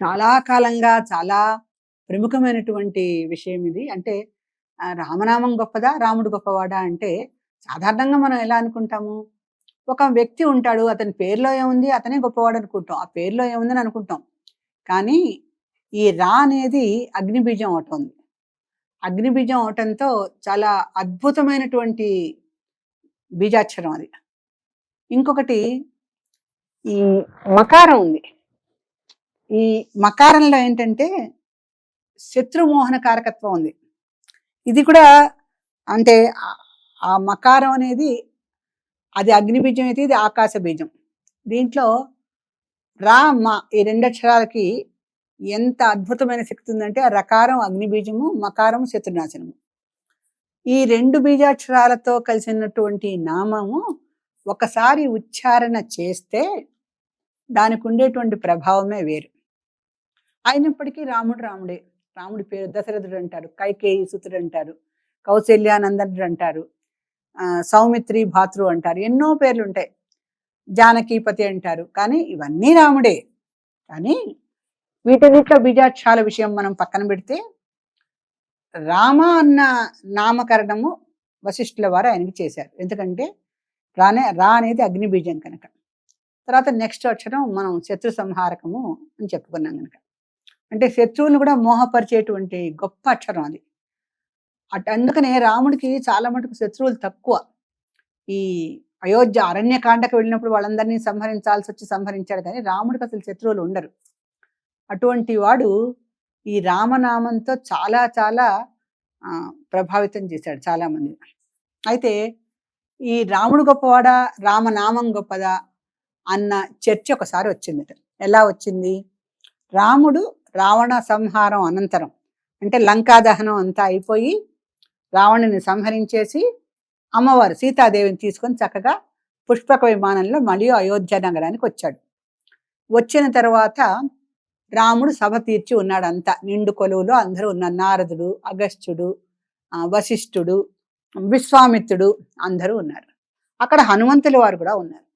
చాలా కాలంగా చాలా ప్రముఖమైనటువంటి విషయం ఇది. అంటే రామనామం గొప్పదా రాముడు గొప్పవాడా అంటే సాధారణంగా మనం ఎలా అనుకుంటాము? ఒక వ్యక్తి ఉంటాడు అతని పేరులో ఏముంది అతనే గొప్పవాడు అనుకుంటాం. ఆ పేరులో ఏముందని అనుకుంటాం. కానీ ఈ రా అనేది అగ్నిబీజం అవటం ఉంది అగ్నిబీజం అవటంతో చాలా అద్భుతమైనటువంటి బీజాక్షరం అది. ఇంకొకటి ఈ మకారం ఉంది. ఈ మకారంలో ఏంటంటే శత్రుమోహన కారకత్వం ఉంది. ఇది కూడా అంటే ఆ- మకారం అనేది అది అగ్ని బీజం అయితే ఇది ఆకాశ బీజం దీంట్లో రా మ ఈ రెండు అక్షరాలకి ఎంత అద్భుతమైన శక్తి ఉందంటే ఆ రకారం అగ్ని బీజము మకారం శత్రునాశనము. ఈ రెండు బీజాక్షరాలతో కలిసినటువంటి నామము ఒకసారి ఉచ్చారణ చేస్తే దానికి ఉండేటువంటి ప్రభావమే వేరు. అయినప్పటికీ రాముడు రాముడే. రాముడి పేరు దశరథుడు అంటారు కైకేయి సుతుడు అంటారు కౌశల్యానందనుడు అంటారు సౌమిత్రి భాతృ అంటారు ఎన్నో పేర్లు ఉంటాయి జానకీపతి అంటారు కానీ ఇవన్నీ రాముడే. కానీ వీటన్నిట్లో బీజాక్షాల విషయం మనం పక్కన పెడితే రామ అన్న నామకరణము వశిష్ఠుల వారు ఆయనకి చేశారు. ఎందుకంటే రానే రా అనేది అగ్ని బీజం కనుక. తర్వాత నెక్స్ట్ అక్షరం మనం శత్రు సంహారకము అని చెప్పుకున్నాం కనుక. అంటే శత్రువులను కూడా మోహపరిచేటువంటి గొప్ప అక్షరం అది. అట్ అందుకనే రాముడికి చాలా మటుకు శత్రువులు తక్కువ. ఈ అయోధ్య అరణ్యకాండకు వెళ్ళినప్పుడు వాళ్ళందరినీ సంహరించాల్సి వచ్చి సంహరించాడు కానీ రాముడికి అసలు శత్రువులు ఉండరు. అటువంటి వాడు ఈ రామనామంతో చాలా చాలా ప్రభావితం చేశాడు చాలామంది అయితే ఈ రాముడు గొప్పవాడా రామనామం గొప్పదా అన్న చర్చ ఒకసారి వచ్చిందట. ఎలా వచ్చింది? రాముడు రావణ సంహారం అనంతరం. అంటే లంకా దహనం అంతా అయిపోయి రావణుని సంహరించేసి అమ్మవారు సీతాదేవిని తీసుకొని చక్కగా పుష్పక విమానంలో మళ్ళీ అయోధ్య నగరానికి వచ్చాడు. వచ్చిన తర్వాత రాముడు సభ తీర్చి ఉన్నాడు అంతా నిండు కొలువులో అందరూ ఉన్న నారదుడు అగస్త్యుడు వశిష్ఠుడు విశ్వామిత్రుడు అందరూ ఉన్నారు. అక్కడ హనుమంతుల వారు కూడా ఉన్నారు.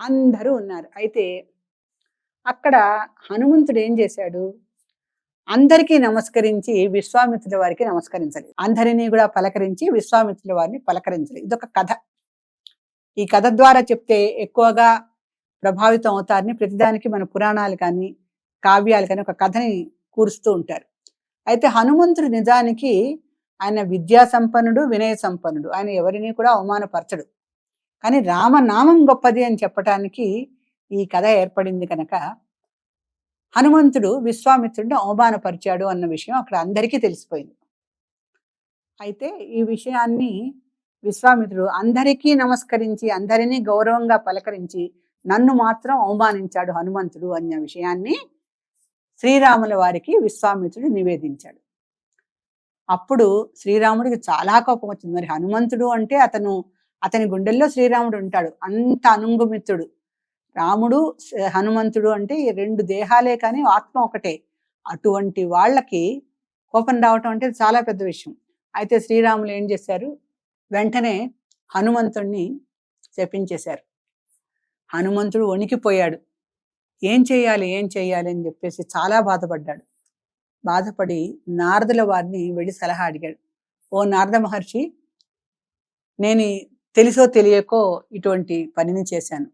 అందరూ ఉన్నారు. అయితే అక్కడ హనుమంతుడు ఏం చేశాడు? అందరికీ నమస్కరించి విశ్వామిత్రుల వారికి నమస్కరించాలి అందరినీ కూడా పలకరించి విశ్వామిత్రుల వారిని పలకరించాలి ఇదొక కథ. ఈ కథ ద్వారా చెప్తే ఎక్కువగా ప్రభావితం అవుతారని ప్రతిదానికి మన పురాణాలు కానీ కావ్యాలు కానీ ఒక కథని కూరుస్తూ ఉంటారు. అయితే హనుమంతుడు నిజానికి ఆయన విద్యా సంపన్నుడు వినయ సంపన్నుడు. ఆయన ఎవరిని కూడా అవమానపరచడు. కానీ రామనామం గొప్పది అని చెప్పటానికి ఈ కథ ఏర్పడింది కనుక హనుమంతుడు విశ్వామిత్రుడిని అవమానపరిచాడు అన్న విషయం అక్కడ అందరికీ తెలిసిపోయింది. అయితే ఈ విషయాన్ని విశ్వామిత్రుడు అందరికీ నమస్కరించి అందరినీ గౌరవంగా పలకరించి నన్ను మాత్రం అవమానించాడు హనుమంతుడు అన్న విషయాన్ని శ్రీరాముల వారికి విశ్వామిత్రుడు నివేదించాడు. అప్పుడు శ్రీరాముడికి చాలా కోపం వచ్చింది. మరి హనుమంతుడు అంటే అతను అతని గుండెల్లో శ్రీరాముడు ఉంటాడు. అంత అనుంగుమిత్రుడు రాముడు హనుమంతుడు అంటే ఈ రెండు దేహాలే కానీ ఆత్మ ఒకటే. అటువంటి వాళ్ళకి కోపం రావటం అంటే చాలా పెద్ద విషయం. అయితే శ్రీరాములు ఏం చేశారు? వెంటనే హనుమంతుణ్ణి చెప్పించేశారు హనుమంతుడు వణికిపోయాడు. ఏం చేయాలి ఏం చేయాలి అని చెప్పేసి చాలా బాధపడ్డాడు. బాధపడి నారదుల వారిని వెళ్ళి సలహా అడిగాడు. ఓ నారద మహర్షి నేను తెలిసో తెలుసో తెలియకో ఇటువంటి పనిని చేశాను.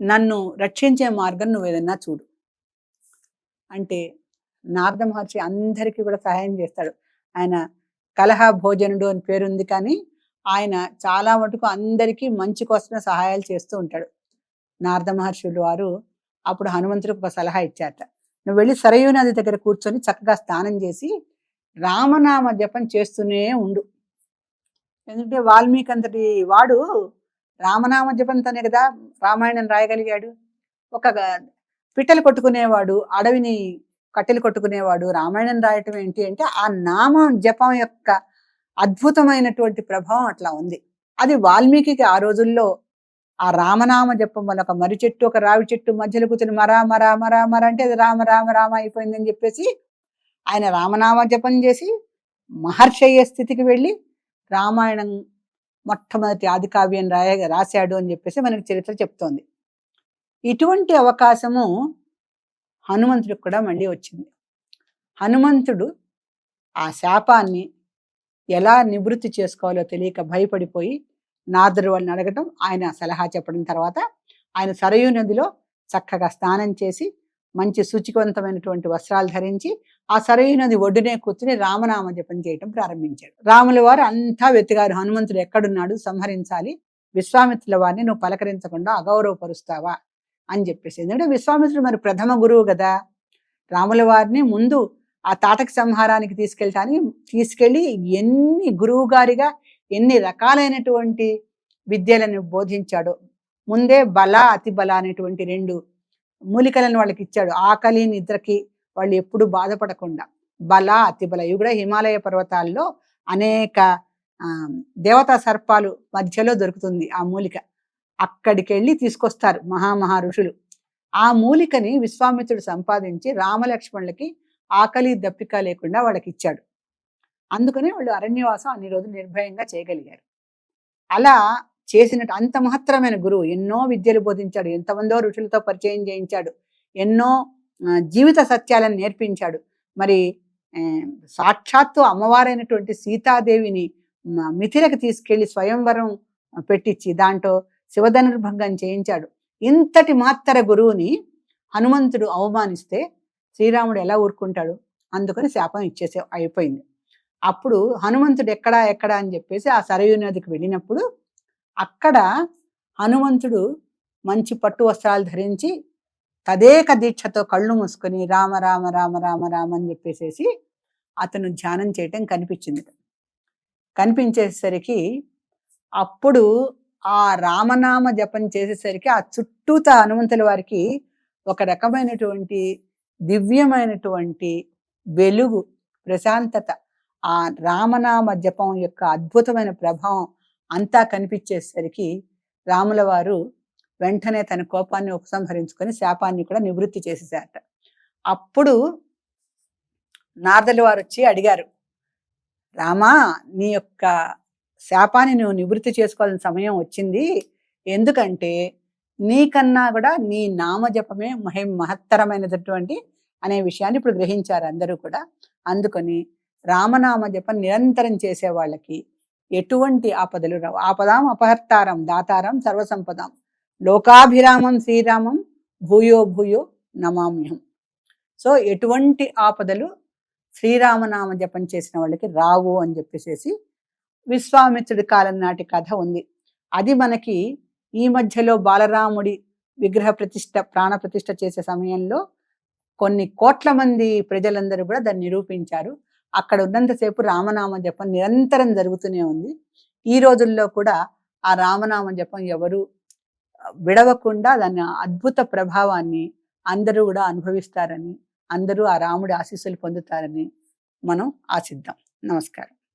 నన్ను రక్షించే మార్గం నువ్వు ఏదన్నా చూడు. అంటే నారద మహర్షి అందరికీ కూడా సహాయం చేస్తాడు. ఆయన కలహ భోజనుడు అని పేరుంది కానీ ఆయన చాలా మటుకు అందరికీ మంచి కోసమే సహాయాలు చేస్తూ ఉంటాడు. నారద మహర్షులు వారు అప్పుడు హనుమంతుడికి ఒక సలహా ఇచ్చారట. నువ్వు వెళ్ళి సరయూ నది దగ్గర కూర్చొని చక్కగా స్నానం చేసి రామనామ జపం చేస్తూనే ఉండు. ఎందుకంటే వాల్మీకి అంతటి వాడు రామనామ జపంతోనే కదా రామాయణం రాయగలిగాడు. ఒక పిట్టలు కొట్టుకునేవాడు అడవిని కట్టెలు కొట్టుకునేవాడు రామాయణం రాయటం ఏంటి అంటే ఆ నామం జపం యొక్క అద్భుతమైనటువంటి ప్రభావం అట్లా ఉంది. అది వాల్మీకి ఆ రోజుల్లో ఆ రామనామ జపం వల్ల ఒక మర్రి చెట్టు ఒక రావి చెట్టు మధ్యలో కూర్చొని మరా మరా మరా మరా అంటే అది రామ రామ రామ అయిపోయిందని చెప్పేసి ఆయన రామనామ జపం చేసి మహర్షయ్య స్థితికి వెళ్ళి రామాయణం మొట్టమొదటి ఆది కావ్యం రాయ రాశాడు అని చెప్పేసి మనకి చరిత్ర చెప్తోంది. ఇటువంటి అవకాశము హనుమంతుడికి కూడా మళ్ళీ వచ్చింది. హనుమంతుడు ఆ శాపాన్ని ఎలా నివృత్తి చేసుకోవాలో తెలియక భయపడిపోయి నాదురు వాళ్ళని అడగటం ఆయన సలహా చెప్పడం తర్వాత ఆయన సరయూ నదిలో చక్కగా స్నానం చేసి మంచి శుచివంతమైనటువంటి వస్త్రాలు ధరించి ఆ సరైనది నది ఒడ్డునే కూర్చుని రామనామ జపం చేయటం ప్రారంభించాడు. రాముల వారు అంతా వెతిగారు హనుమంతుడు ఎక్కడున్నాడు? సంహరించాలి. విశ్వామిత్రుల వారిని నువ్వు పలకరించకుండా అగౌరవపరుస్తావా? అని చెప్పేసి. ఎందుకంటే విశ్వామిత్రుడు మరి ప్రథమ గురువు కదా. రాముల వారిని ముందు ఆ తాటక సంహారానికి తీసుకెళ్ళటానికి తీసుకెళ్ళి ఎన్ని గురువు గారిగా ఎన్ని రకాలైనటువంటి విద్యలను బోధించాడో ముందే బల అతి బల అనేటువంటి రెండు మూలికలను వాళ్ళకి ఇచ్చాడు. ఆకలి నిద్రకి వాళ్ళు ఎప్పుడు బాధపడకుండా. బల అతిబల ఇవి కూడా హిమాలయ పర్వతాల్లో అనేక దేవతా సర్పాలు మధ్యలో దొరుకుతుంది ఆ మూలిక. అక్కడికి వెళ్ళి తీసుకొస్తారు మహామహా ఋషులు ఆ మూలికని విశ్వామిత్రుడు సంపాదించి రామలక్ష్మణులకి ఆకలి దప్పిక లేకుండా వాళ్ళకి ఇచ్చాడు అందుకనే వాళ్ళు అరణ్యవాసం అన్ని రోజులు నిర్భయంగా చేయగలిగారు. అలా చేసినట్టు అంత మహత్తరమైన గురువు ఎన్నో విద్యలు బోధించాడు ఎంతమందో ఋషులతో పరిచయం చేయించాడు ఎన్నో జీవిత సత్యాలను నేర్పించాడు. మరి సాక్షాత్తు అమ్మవారైనటువంటి సీతాదేవిని మిథిలకు తీసుకెళ్ళి స్వయంవరం పెట్టించి దాంట్లో శివధనుర్భంగం చేయించాడు. ఇంతటి మాత్తర గురువుని హనుమంతుడు అవమానిస్తే శ్రీరాముడు ఎలా ఊరుకుంటాడు? అందుకని శాపం ఇచ్చేసే అయిపోయింది. అప్పుడు హనుమంతుడు ఎక్కడా ఎక్కడా అని చెప్పేసి ఆ సరయు నదికి వెళ్ళినప్పుడు అక్కడ హనుమంతుడు మంచి పట్టు వస్త్రాలు ధరించి తదేక దీక్షతో కళ్ళు మూసుకొని రామ రామ రామ రామ రామ అని చెప్పేసేసి అతను ధ్యానం చేయటం కనిపించింది. కనిపించేసరికి అప్పుడు ఆ రామనామ జపం చేసేసరికి ఆ చుట్టూత హనుమంతుల వారికి ఒక రకమైనటువంటి దివ్యమైనటువంటి వెలుగు ప్రశాంతత ఆ రామనామ జపం యొక్క అద్భుతమైన ప్రభావం అంతా కనిపించేసరికి రాముల వారు వెంటనే తన కోపాన్ని ఉపసంహరించుకొని శాపాన్ని కూడా నివృత్తి చేసేసారట అప్పుడు నారదుల వారు వచ్చి అడిగారు రామా నీ యొక్క శాపాన్ని నువ్వు నివృత్తి చేసుకోవాల్సిన సమయం వచ్చింది. ఎందుకంటే నీకన్నా కూడా నీ నామజపమే మహి మహత్తరమైనటువంటి అనే విషయాన్ని ఇప్పుడు గ్రహించారు అందరూ కూడా. అందుకని రామనామ జపం నిరంతరం చేసే వాళ్ళకి ఎటువంటి ఆపదలు రావు. ఆపదాం అపహర్తారం దాతారం సర్వసంపదాం. లోకాభిరామం శ్రీరామం భూయో భూయో నమామ్యం సో ఎటువంటి ఆపదలు శ్రీరామనామ జపం చేసిన వాళ్ళకి రావు అని చెప్పేసి విశ్వామిత్రుడి కాలం నాటి కథ ఉంది. అది మనకి ఈ మధ్యలో బాలరాముడి విగ్రహ ప్రతిష్ట ప్రాణ ప్రతిష్ట చేసే సమయంలో కొన్ని కోట్ల మంది ప్రజలందరూ కూడా దాన్ని నిరూపించారు. అక్కడ ఉన్నంతసేపు రామనామ జపం నిరంతరం జరుగుతూనే ఉంది. ఈ రోజుల్లో కూడా ఆ రామనామ జపం ఎవరు విడవకుండా దాని అద్భుత ప్రభావాన్ని అందరూ కూడా అనుభవిస్తారని అందరూ ఆ రాముడి ఆశీస్సులు పొందుతారని మనం ఆశిద్దాం. నమస్కారం.